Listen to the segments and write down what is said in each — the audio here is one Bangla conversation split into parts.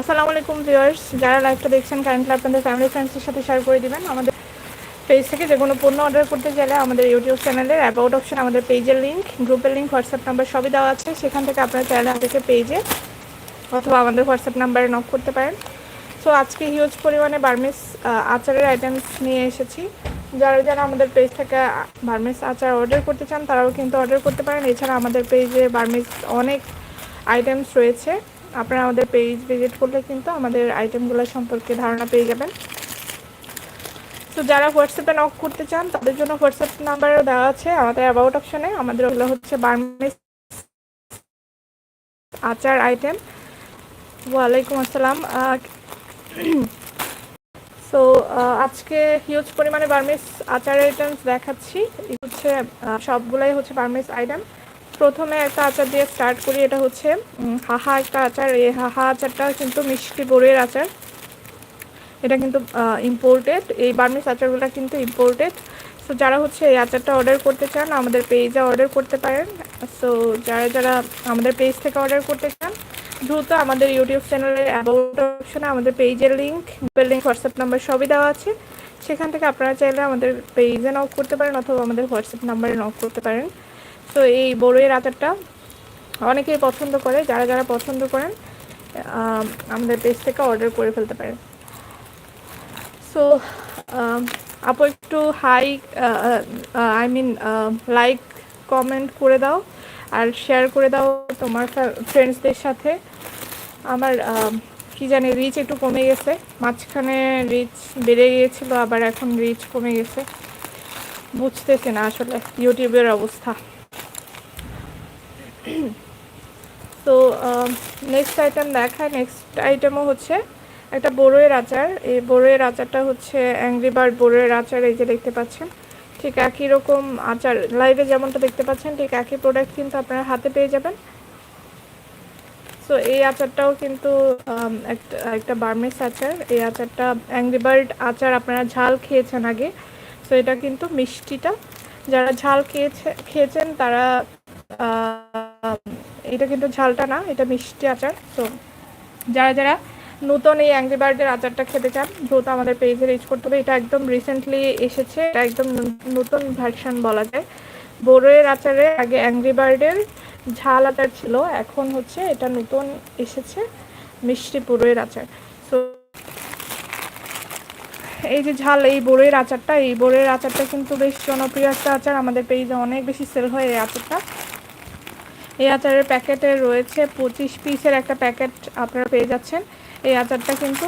আসসালামু আলাইকুম ভিউয়ার্স, যারা লাইভটা দেখছেন কারেন্টলি আপনাদের ফ্যামিলি ফ্রেন্ডসের সাথে শেয়ার করে দিবেন। আমাদের পেজ থেকে যে কোনো পণ্য অর্ডার করতে চাইলে আমাদের ইউটিউব চ্যানেলের অ্যাবাউট অপশন আমাদের পেজের লিঙ্ক গ্রুপের লিঙ্ক হোয়াটসঅ্যাপ নাম্বার সবই দেওয়া আছে। সেখান থেকে আপনারা চাইলে আমাদেরকে পেজে অথবা আমাদের হোয়াটসঅ্যাপ নাম্বারে নক করতে পারেন। সো আজকে হিউজ পরিমাণে বার্মিস আচারের আইটেমস নিয়ে এসেছি। যারা যারা আমাদের পেজ থেকে বার্মিস আচার অর্ডার করতে চান, তারাও কিন্তু অর্ডার করতে পারেন। এছাড়া আমাদের পেজে বার্মিস অনেক আইটেমস রয়েছে। আপনারা আমাদের পেজ ভিজিট করলে কিন্তু আমাদের আইটেমগুলো সম্পর্কে ধারণা পেয়ে যাবেন। তো যারা হোয়াটসঅ্যাপে নক করতে চান, তাদের জন্য হোয়াটসঅ্যাপ নাম্বারও দেওয়া আছে আমাদের অ্যাবাউট অপশনে আমাদের ওগুলো হচ্ছে বার্মিস আচার আইটেম ওয়ালাইকুম আসসালাম। সো আজকে হিউজ পরিমাণে বার্মিস আচার আইটেমস দেখাচ্ছি। হচ্ছে সবগুলাই হচ্ছে বার্মিস আইটেম প্রথমে একটা আচার দিয়ে স্টার্ট করি, এটা হচ্ছে হাহা একটা আচার। এই হাহা আচারটা কিন্তু মিষ্টি বড়ের আচার। এটা কিন্তু ইম্পোর্টেড এই বার্মিস আচারগুলো কিন্তু ইম্পোর্টেড সো যারা হচ্ছে এই আচারটা অর্ডার করতে চান, আমাদের পেজে অর্ডার করতে পারেন। সো যারা যারা আমাদের পেজ থেকে অর্ডার করতে চান, দ্রুত আমাদের ইউটিউব চ্যানেলের অ্যাবাউট অপশনে আমাদের পেজের link Google link WhatsApp number সবই দেওয়া আছে। সেখান থেকে আপনারা চাইলে আমাদের পেজে নক করতে পারেন, অথবা আমাদের হোয়াটসঅ্যাপ নাম্বারে নক করতে পারেন। তো এই বড়ইয়ের আচারটা অনেকেই পছন্দ করে, যারা যারা পছন্দ করেন আমাদের পেজ থেকে অর্ডার করে ফেলতে পারেন। সো আপু একটু hi I mean like comment করে দাও আর শেয়ার করে দাও তোমার ফ্রেন্ডসদের সাথে। আমার কি জানি রিচ একটু কমে গেছে। মাঝখানে রিচ বেড়ে গিয়েছিল, আবার এখন রিচ কমে গেছে। বুঝতেছে না আসলে ইউটিউবের অবস্থা। তো নেক্সট আইটেম দেখায় নেক্সট আইটেমও হচ্ছে একটা বড়ইয়ের আচার। এই বড়ইয়ের আচারটা হচ্ছে অ্যাংরি বার্ড বড়ইয়ের আচার, এই যে দেখতে পাচ্ছেন। ঠিক একই রকম আচার লাইভে যেমনটা দেখতে পাচ্ছেন, ঠিক একই প্রোডাক্ট কিন্তু আপনারা হাতে পেয়ে যাবেন। সো এই আচারটাও কিন্তু একটা একটা বার্মিস আচার। এই আচারটা অ্যাংরি বার্ড আচার আপনারা ঝাল খেয়েছেন আগে। সো এটা কিন্তু মিষ্টিটা। যারা ঝাল খেয়েছে, খেয়েছেন তারা এটা কিন্তু ঝালটা না, এটা মিষ্টি আচার। তো যারা যারা নতুন এই অ্যাংরি বার্ডের আচারটা খেতে চান, দ্রুত আমাদের পেজে রিচ করতে হবে। এটা একদম রিসেন্টলি এসেছে, এটা একদম নতুন ভার্সন বলা যায়। বড়োয়ের আচারে আগে অ্যাংরি বার্ডের ঝাল আচার ছিল, এখন হচ্ছে এটা নতুন এসেছে মিষ্টি পুরোয়ের আচার। তো এই যে ঝাল, এই বড়ের আচারটা, এই বড়ের আচারটা কিন্তু বেশ জনপ্রিয় একটা আচার। আমাদের পেজে অনেক বেশি সেল হয় এই আচারটা। এই আচারের প্যাকেটে রয়েছে পঁচিশ পিসের একটা প্যাকেট আপনারা পেয়ে যাচ্ছেন। এই আচারটা কিন্তু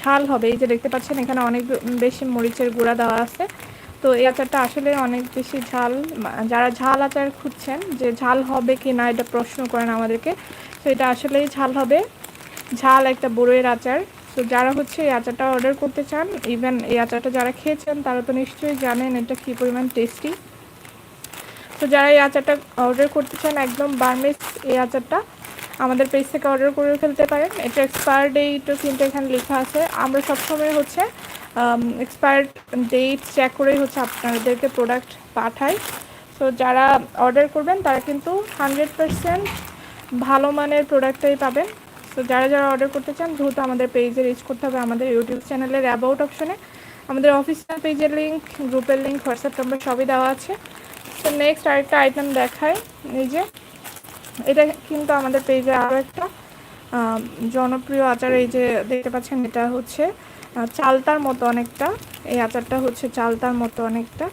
ঝাল হবে। এই যে দেখতে পাচ্ছেন, এখানে অনেক বেশি মরিচের গুঁড়া দেওয়া আছে। তো এই আচারটা আসলে অনেক বেশি ঝাল যারা ঝাল আচার খুঁজছেন যে ঝাল হবে কি না, এটা প্রশ্ন করেন আমাদেরকে। তো এটা আসলেই ঝাল হবে। ঝাল একটা বড়ইয়ের আচার। তো যারা হচ্ছে এই আচারটা অর্ডার করতে চান ইভেন এই আচারটা যারা খেয়েছেন, তারা তো নিশ্চয়ই জানেন এটা কী পরিমাণ টেস্টি তো যারা এই আচারটা অর্ডার করতে চান, একদম বার্মিস এই আচারটা আমাদের পেজ থেকে অর্ডার করে ফেলতে পারেন। এটা এক্সপায়ার ডেটও কিন্তু এখানে লেখা আছে। আমরা সবসময় হচ্ছে এক্সপায়ার ডেট চেক করেই হচ্ছে আপনাদেরকে প্রোডাক্ট পাঠাই। তো যারা অর্ডার করবেন, তারা কিন্তু হান্ড্রেড পারসেন্ট ভালো মানের প্রোডাক্টটাই পাবেন। তো যারা যারা অর্ডার করতে চান, দ্রুত আমাদের পেজে রিচ করতে হবে আমাদের ইউটিউব চ্যানেলের অ্যাবাউট অপশনে আমাদের অফিসিয়াল পেজের লিঙ্ক গ্রুপের লিঙ্ক হোয়াটসঅ্যাপ নাম্বার সবই দেওয়া আছে। তো নেক্সট আরেকটা আইটেম দেখায় এই যে, এটা কিন্তু আমাদের পেজে আরও একটা জনপ্রিয় আচার। এই যে দেখতে পাচ্ছেন, এটা হচ্ছে চালতার মতো অনেকটা। এই আচারটা হচ্ছে চালতার মতো অনেকটা।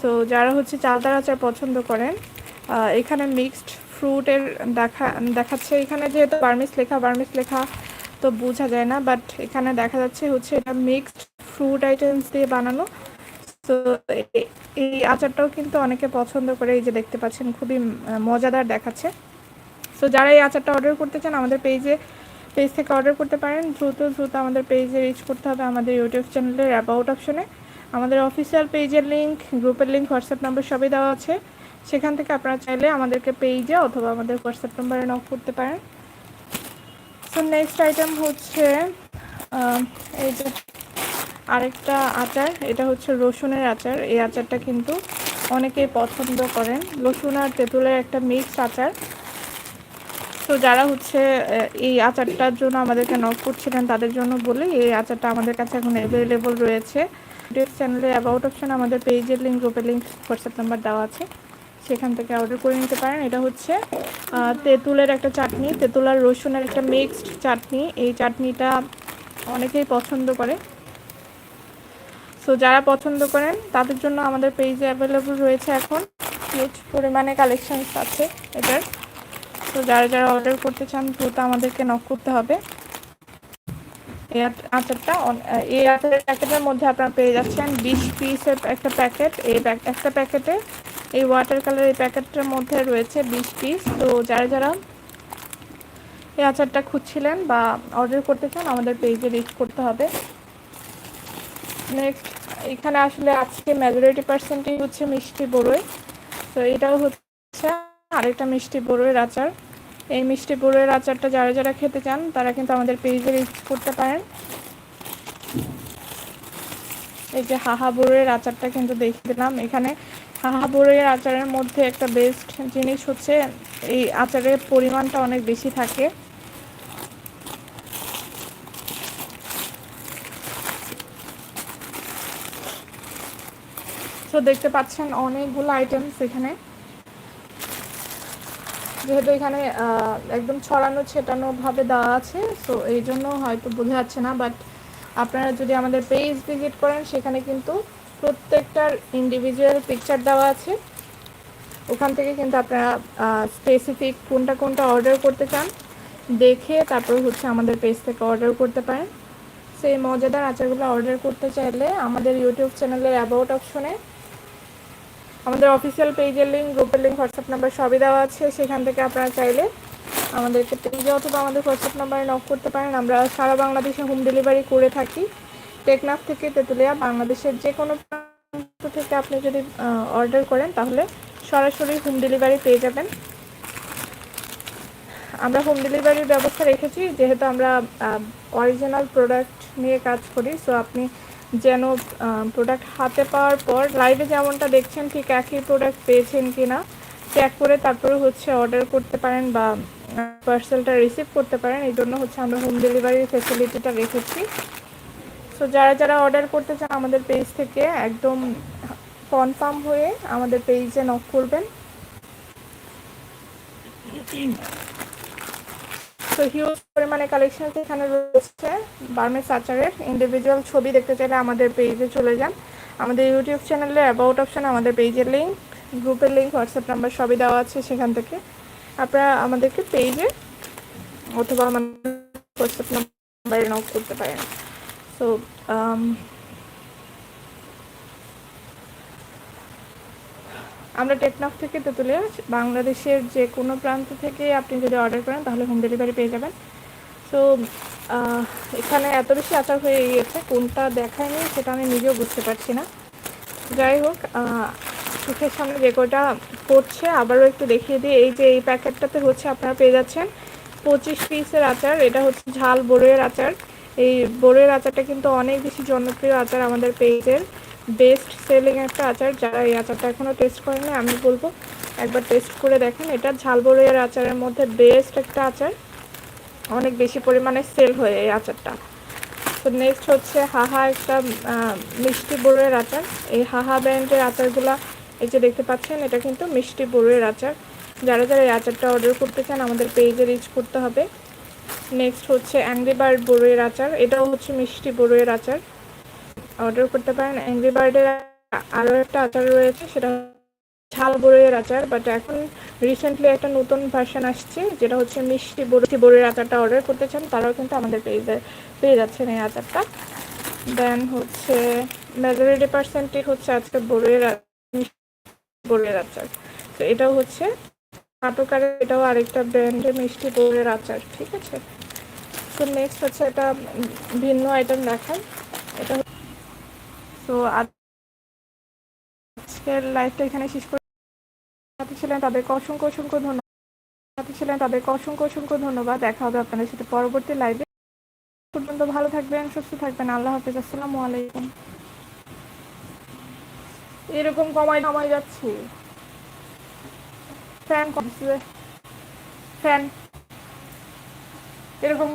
সো যারা হচ্ছে চালতার আচার পছন্দ করেন এখানে মিক্সড ফ্রুটের দেখা, দেখাচ্ছে। এখানে যেহেতু বার্মিস লেখা বার্মিস লেখা তো বোঝা যায় না বাট এখানে দেখা যাচ্ছে হচ্ছে এটা মিক্সড ফ্রুট আইটেমস দিয়ে বানানো। তো এই আচারটাও কিন্তু অনেকে পছন্দ করে, এই যে দেখতে পাচ্ছেন খুবই মজাদার দেখাচ্ছে। তো যারা এই আচারটা অর্ডার করতে চান, আমাদের পেজে পেজ থেকে অর্ডার করতে পারেন। দ্রুত দ্রুত আমাদের পেজে রিচ করতে হবে আমাদের ইউটিউব চ্যানেলের অ্যাবাউট অপশনে আমাদের অফিসিয়াল পেজের লিঙ্ক গ্রুপের লিঙ্ক হোয়াটসঅ্যাপ নাম্বার সবই দেওয়া আছে। সেখান থেকে আপনারা চাইলে আমাদেরকে পেজে অথবা আমাদের হোয়াটসঅ্যাপ নাম্বারে নক করতে পারেন। সো নেক্সট আইটেম হচ্ছে এই যে আরেকটা আচার, এটা হচ্ছে রসুনের আচার। এই আচারটা কিন্তু অনেকেই পছন্দ করেন। রসুন আর তেঁতুলের একটা মিক্স আচার। তো যারা হচ্ছে এই আচারটার জন্য আমাদেরকে নক করছিলেন, তাদের জন্য বলে, এই আচারটা আমাদের কাছে এখন অ্যাভেলেবল রয়েছে। চ্যানেলে অ্যাবাউট অপশন আমাদের পেজের লিঙ্ক গ্রুপের লিঙ্ক হোয়াটসঅ্যাপ নাম্বার দেওয়া আছে। সেখান থেকে অর্ডার করে নিতে পারেন। এটা হচ্ছে তেঁতুলের একটা চাটনি, তেঁতুল আর রসুনের একটা মিক্সড চাটনি। এই চাটনিটা অনেকেই পছন্দ করে। সো যারা পছন্দ করেন, তাদের জন্য আমাদের পেজে অ্যাভেলেবল রয়েছে এখন। হিউজ পরিমাণে কালেকশানস আছে এটার। তো যারা যারা অর্ডার করতে চান, দ্রুত আমাদেরকে নক করতে হবে। এই আচ- আচারটা এই আচারের প্যাকেটের মধ্যে আপনারা পেয়ে যাচ্ছেন বিশ পিসের একটা প্যাকেট এই একটা প্যাকেটে এই ওয়াটার কালার এই প্যাকেটটার মধ্যে রয়েছে বিশ পিস তো, যারা যারা এই আচারটা খুঁজছিলেন বা অর্ডার করতে চান, আমাদের পেজে রিচ করতে হবে। নেক্সট এখানে আসলে আজকে মেজরিটি পার্সেন্টই হচ্ছে মিষ্টি বড়ই। তো এটাও হচ্ছে আরেকটা মিষ্টি বড়ইয়ের আচার। এই মিষ্টি বড়ইয়ের আচারটা যারা যারা খেতে চান, তারা কিন্তু আমাদের পেজে রিচ করতে পারেন। এই যে হাহা বড়ইয়ের আচারটা কিন্তু দেখে দিলাম। এখানে হাহা বড়ইয়ের আচারের মধ্যে একটা বেস্ট জিনিস হচ্ছে, এই আচারের পরিমাণটা অনেক বেশি থাকে। তো দেখতে পাচ্ছেন অনেকগুলো আইটেমস এখানে। যেহেতু এখানে একদম ছড়ানো, ছেটানো ভাবে দেওয়া আছে সো এই জন্য হয়তো বোঝা যাচ্ছে না বাট আপনারা যদি আমাদের পেজ ভিজিট করেন, সেখানে কিন্তু প্রত্যেকটার ইন্ডিভিজুয়াল পিকচার দেওয়া আছে। ওখান থেকে কিন্তু আপনারা স্পেসিফিক কোনটা কোনটা অর্ডার করতে চান, দেখে তারপর হচ্ছে আমাদের পেজ থেকে অর্ডার করতে পারেন। সেই মজাদার আচারগুলো অর্ডার করতে চাইলে আমাদের ইউটিউব চ্যানেলের অ্যাবাউট অপশনে আমাদের অফিসিয়াল পেজের লিঙ্ক গ্রুপের লিঙ্ক হোয়াটসঅ্যাপ নাম্বার সবই দেওয়া আছে। সেখান থেকে আপনারা চাইলে আমাদেরকে পেজে অথবা আমাদের হোয়াটসঅ্যাপ নাম্বারে নক করতে পারেন। আমরা সারা বাংলাদেশে হোম ডেলিভারি করে থাকি। টেকনাফ থেকে তেঁতুলিয়া, বাংলাদেশের যে কোনো প্রান্ত থেকে আপনি যদি অর্ডার করেন, তাহলে সরাসরি হোম ডেলিভারি পেয়ে যাবেন। আমরা হোম ডেলিভারির ব্যবস্থা রেখেছি। যেহেতু আমরা অরিজিনাল প্রোডাক্ট নিয়ে কাজ করি সো আপনি যেন প্রোডাক্ট হাতে পাওয়ার পর লাইভে যেমনটা দেখছেন ঠিক একই প্রোডাক্ট পেয়েছেন কি না চেক করে তারপরে হচ্ছে অর্ডার করতে পারেন বা পার্সেলটা রিসিভ করতে পারেন। এই জন্য হচ্ছে আমরা হোম ডেলিভারির ফেসিলিটিটা রেখেছি। সো যারা যারা অর্ডার করতে চান আমাদের পেজ থেকে একদম কনফার্ম হয়ে আমাদের পেজে নক করবেন। তো হিউজ পরিমাণে কালেকশন এখানে রয়েছে। বার্মেস আচারের ইন্ডিভিজুয়াল ছবি দেখতে চাইলে আমাদের পেজে চলে যান। আমাদের ইউটিউব চ্যানেলে অ্যাবাউট অপশন আমাদের পেজের লিঙ্ক গ্রুপের লিঙ্ক হোয়াটসঅ্যাপ নাম্বার সবই দেওয়া আছে সেখান থেকে। আপনারা আমাদেরকে পেজে অথবা আমাদের হোয়াটসঅ্যাপ নাম্বারে নক করতে পারেন। সো আমরা টেকনাফ থেকে তেঁতুলিয়া, বাংলাদেশের যে কোনো প্রান্ত থেকে আপনি যদি অর্ডার করেন, তাহলে হোম ডেলিভারি পেয়ে যাবেন। তো এখানে এত বেশি আচার হয়ে গিয়েছে, কোনটা দেখায়নি সেটা আমি নিজেও বুঝতে পারছি না। যাই হোক চোখের সামনে যে কটা পড়ছে, আবারও একটু দেখিয়ে দিই। এই যে এই প্যাকেটটাতে হচ্ছে, আপনারা পেয়ে যাচ্ছেন পঁচিশ পিসের আচার। এটা হচ্ছে ঝাল বড়ইয়ের আচার। এই বড়ইয়ের আচারটা কিন্তু অনেক বেশি জনপ্রিয় আচার আমাদের পেজের। বেস্ট সেলিং একটা আচার, যারা এই আচারটা এখনও টেস্ট করেনি, আমি বলব একবার টেস্ট করে দেখেন। এটা ঝাল বড়ইয়ের আচারের মধ্যে বেস্ট একটা আচার। অনেক বেশি পরিমাণে সেল হয় এই আচারটা। তো নেক্সট হচ্ছে হাহা একটা মিষ্টি বড়ইয়ের আচার। এই হাহা ব্র্যান্ডের আচারগুলা, এই যে দেখতে পাচ্ছেন, এটা কিন্তু মিষ্টি বড়ইয়ের আচার। যারা যারা এই আচারটা অর্ডার করতে চান, আমাদের পেজে রিচ করতে হবে। নেক্সট হচ্ছে অ্যাংরি বার্ড বড়ইয়ের আচার। এটাও হচ্ছে মিষ্টি বড়ইয়ের আচার। অর্ডার করতে পারেন অ্যাংরি বার্ডের আরও একটা আচার রয়েছে, সেটা ঝাল বড়ইয়ের আচার বাট এখন রিসেন্টলি একটা নতুন ভার্সন আসছে, যেটা হচ্ছে মিষ্টি বড়ি বড়ির আচারটা অর্ডার করতে চান, তারাও কিন্তু আমাদের পেজে পেয়ে যাচ্ছেন এই আচারটা। দেন হচ্ছে মেজরিটি পার্সেন্টই হচ্ছে আজকে বড়ির বড়ির আচার। তো এটাও হচ্ছে নাটকারের এটাও আরেকটা ব্র্যান্ডের মিষ্টি বড়ির আচার, ঠিক আছে? তো নেক্সট হচ্ছে এটা ভিন্ন আইটেম দেখান এটা তো আজকের লাইফটা এখানে শেষ করে। সাথে ছিলেন তাদেরকে অসংখ্য অসংখ্য ধন্যবাদ। সাথে ছিলেন তাদেরকে অসংখ্য অসংখ্য ধন্যবাদ। দেখা হবে আপনাদের সাথে পরবর্তী লাইভে পর্যন্ত ভালো থাকবেন, সুস্থ থাকবেন। আল্লাহ হাফিজ। আসসালামু আলাইকুম। এরকম কমাই কমাই যাচ্ছে। ফ্যান কমছে ফ্যান এরকম